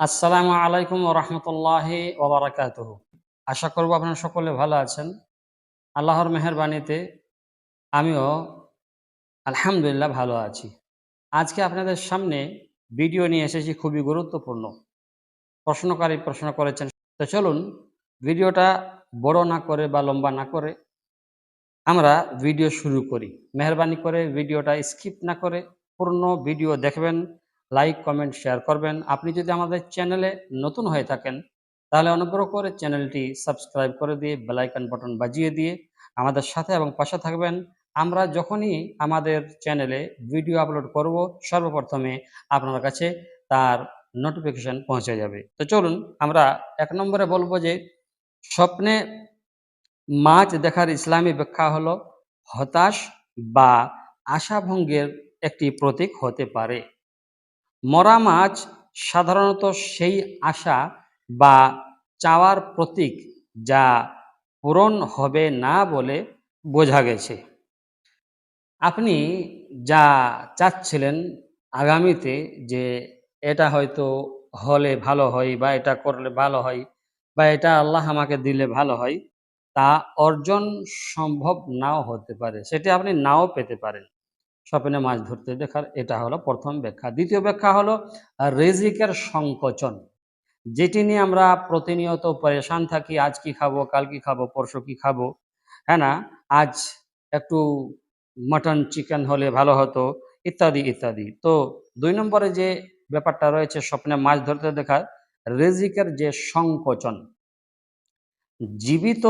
আসসালামু আলাইকুম রহমতুল্লাহি ওবরাকাতুহ আশা করব আপনারা সকলে ভালো আছেন। আল্লাহর মেহরবানিতে আমিও আলহামদুলিল্লাহ ভালো আছি। আজকে আপনাদের সামনে ভিডিও নিয়ে এসেছি খুবই গুরুত্বপূর্ণ। প্রশ্নকারী প্রশ্ন করেছেন। তো চলুন, ভিডিওটা বড় না করে বা লম্বা না করে আমরা ভিডিও শুরু করি। মেহরবানি করে ভিডিওটা স্কিপ না করে পূর্ণ ভিডিও দেখবেন। লাইক কমেন্ট শেয়ার করবেন। আপনি যদি আমাদের চ্যানেলে নতুন হয়ে থাকেন, তাহলে অনুগ্রহ করে চ্যানেলটি সাবস্ক্রাইব করে দিয়ে বেলাইকন বাটন বাজিয়ে দিয়ে আমাদের সাথে এবং পাশে থাকবেন। আমরা যখনই আমাদের চ্যানেলে ভিডিও আপলোড করব, সর্বপ্রথমে আপনার কাছে তার নোটিফিকেশন পৌঁছে যাবে। তো চলুন, আমরা এক নম্বরে বলব যে, স্বপ্নে মাছ দেখার ইসলামী ব্যাখ্যা হলো হতাশ বা আশাভঙ্গের একটি প্রতীক হতে পারে। মরা মাছ সাধারণত সেই আশা বা চাওয়ার প্রতীক যা পূরণ হবে না বলে বোঝা গেছে। আপনি যা চাচ্ছিলেন আগামীতে যে এটা হয়তো হলে ভালো হয় বা এটা করলে ভালো হয় বা এটা আল্লাহ আমাকে দিলে ভালো হয়, তা অর্জন সম্ভব নাও হতে পারে, সেটি আপনি নাও পেতে পারেন। স্বপ্নে মাছ ধরতে দেখার, এটা হলো প্রথম ব্যাখ্যা। দ্বিতীয় ব্যাখ্যা হলো, রেজিকের সংকোচন। যেটি নিয়ে আমরা প্রতিনিয়ত পরেশান থাকি, আজ কি খাব, কাল কি খাব, পরশু কি খাব হ্যাঁ না? আজ একটু মাটন, চিকেন হলে ভালো হতো, ইত্যাদি ইত্যাদি। তো দুই নম্বরে যে ব্যাপারটা রয়েছে স্বপ্নে মাছ ধরতে দেখার, রেজিকের যে সংকোচন জীবিত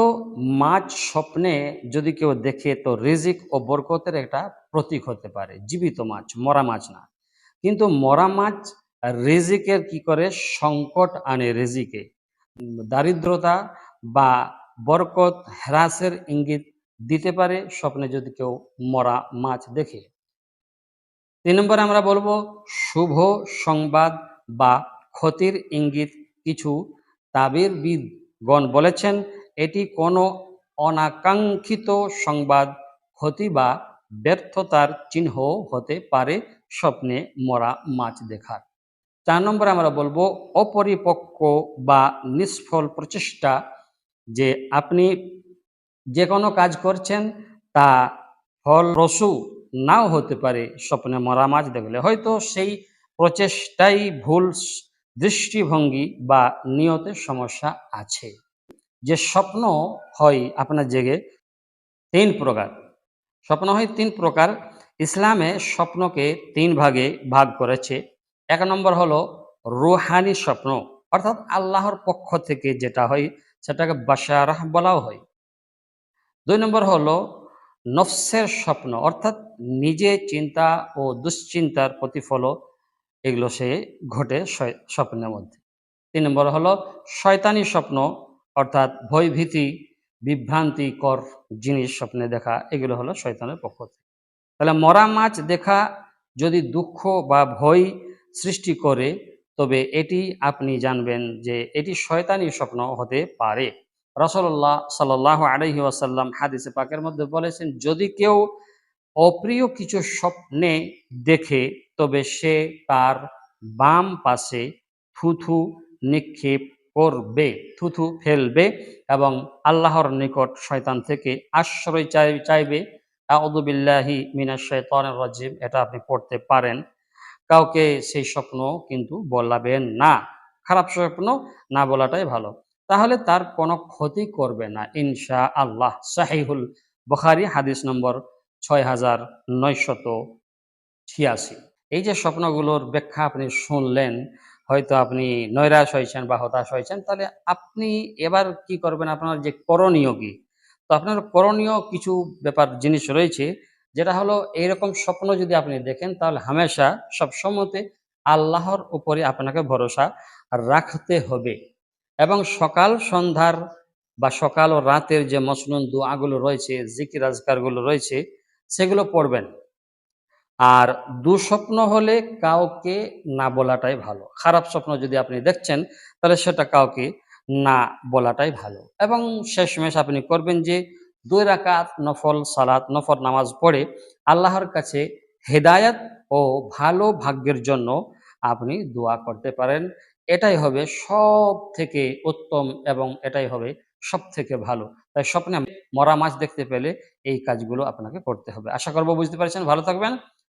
মাছ স্বপ্নে যদি কেউ দেখে, তো রিজিক ও বরকতের একটা প্রতীক হতে পারে। জীবিত মাছ, মরা মাছ না। কিন্তু মরা মাছ রেজিকের কি করে? সংকট আনে রেজিকে। দারিদ্রতা বা বরকত হ্রাসের ইঙ্গিত দিতে পারে স্বপ্নে যদি কেউ মরা মাছ দেখে। তিন নম্বরে আমরা বলব, শুভ সংবাদ বা ক্ষতির ইঙ্গিত কিছু তাবিরবিদগণ বলেছেন, এটি কোনো অনাকাঙ্ক্ষিত সংবাদ, ক্ষতি বা ব্যর্থতার চিহ্ন হতে পারে স্বপ্নে মরা মাছ দেখার। চার নম্বরে আমরা বলব, অপরিপক্ক বা নিষ্ফল প্রচেষ্টা যে আপনি যে কোনো কাজ করছেন, তা ফলপ্রসূ নাও হতে পারে স্বপ্নে মরা মাছ দেখলে। হয়তো সেই প্রচেষ্টাই ভুল দৃষ্টিভঙ্গি বা নিয়তের সমস্যা আছে। যে স্বপ্ন হয় আপনার জেগে, তিন প্রকার। স্বপ্ন হয় তিন প্রকার। ইসলামে স্বপ্নকে তিন ভাগে ভাগ করেছে। এক নম্বর হলো রুহানি স্বপ্ন, অর্থাৎ আল্লাহর পক্ষ থেকে যেটা হয় সেটাকে বাসারাহ বলাও হয়। দুই নম্বর হলো নফসের স্বপ্ন, অর্থাৎ নিজে চিন্তা ও দুশ্চিন্তার প্রতিফল এগুলো সে ঘটে স্বপ্নের মধ্যে। তিন নম্বর হলো, শয়তানি স্বপ্ন, অর্থাৎ ভয়ভীতি বিভ্রান্তিকর জিনিস স্বপ্নে দেখা, এগুলো হলো শয়তানের পক্ষ থেকে। তাহলে মরা মাছ দেখা যদি দুঃখ বা ভয় সৃষ্টি করে, তবে এটি আপনি জানবেন যে এটি শয়তানি স্বপ্ন হতে পারে। রসল্লাহ সাল্লাহ আলহি ওয়াসাল্লাম হাদিসে পাকের মধ্যে বলেছেন, যদি কেউ অপ্রিয় কিছু স্বপ্নে দেখে তবে সে তার বাম পাশে থুথু নিক্ষেপ করবে, থুথু ফেলবে এবং আল্লাহর নিকট শয়তান থেকে আশ্রয় চাই, চাইবে। আউদুবিল্লাহি মিনাশ শৈতানির রাজিম, এটা আপনি পড়তে পারেন। কাউকে সেই স্বপ্ন কিন্তু বলাবেন না। খারাপ স্বপ্ন না বলাটাই ভালো। তাহলে তার কোনো ক্ষতি করবে না ইনশা আল্লাহ সাহিহুল বখারি, হাদিস নম্বর ছয় হাজার নয়শত ছিয়াশি। এই যে স্বপ্নগুলোর ব্যাখ্যা আপনি শুনলেন, হয়তো আপনি নৈরাশ হয়েছেন বা হতাশ হয়েছেন, তাহলে আপনি এবার কি করবেন? আপনার যে করণীয় কি? তো আপনার করণীয় কিছু ব্যাপার, জিনিস রয়েছে, যেটা হলো এইরকম স্বপ্ন যদি আপনি দেখেন, তাহলে হামেশা সবসময়তে আল্লাহর উপরে আপনাকে ভরসা রাখতে হবে। এবং সকাল সন্ধ্যার বা সকাল ও রাতের যে মসনুন দোয়াগুলো রয়েছে, জিকির আজকারগুলো রয়েছে, সেগুলো পড়বেন। আর দুঃস্বপ্ন হলে কাউকে না বলাটাই ভালো। খারাপ স্বপ্ন যদি আপনি দেখছেন, তাহলে সেটা কাউকে না বলাটাই ভালো। এবং শেষমেশ আপনি করবেন যে, দুই রাকাত নফল সালাত নফর নামাজ পড়ে আল্লাহর কাছে হেদায়াত ও ভালো ভাগ্যের জন্য আপনি দোয়া করতে পারেন। এটাই হবে সব থেকে উত্তম এবং এটাই হবে সব থেকে ভালো। তাই স্বপ্নে মরা মাছ দেখতে পেলে এই কাজগুলো আপনাকে করতে হবে। আশা করব বুঝতে পারছেন। ভালো থাকবেন।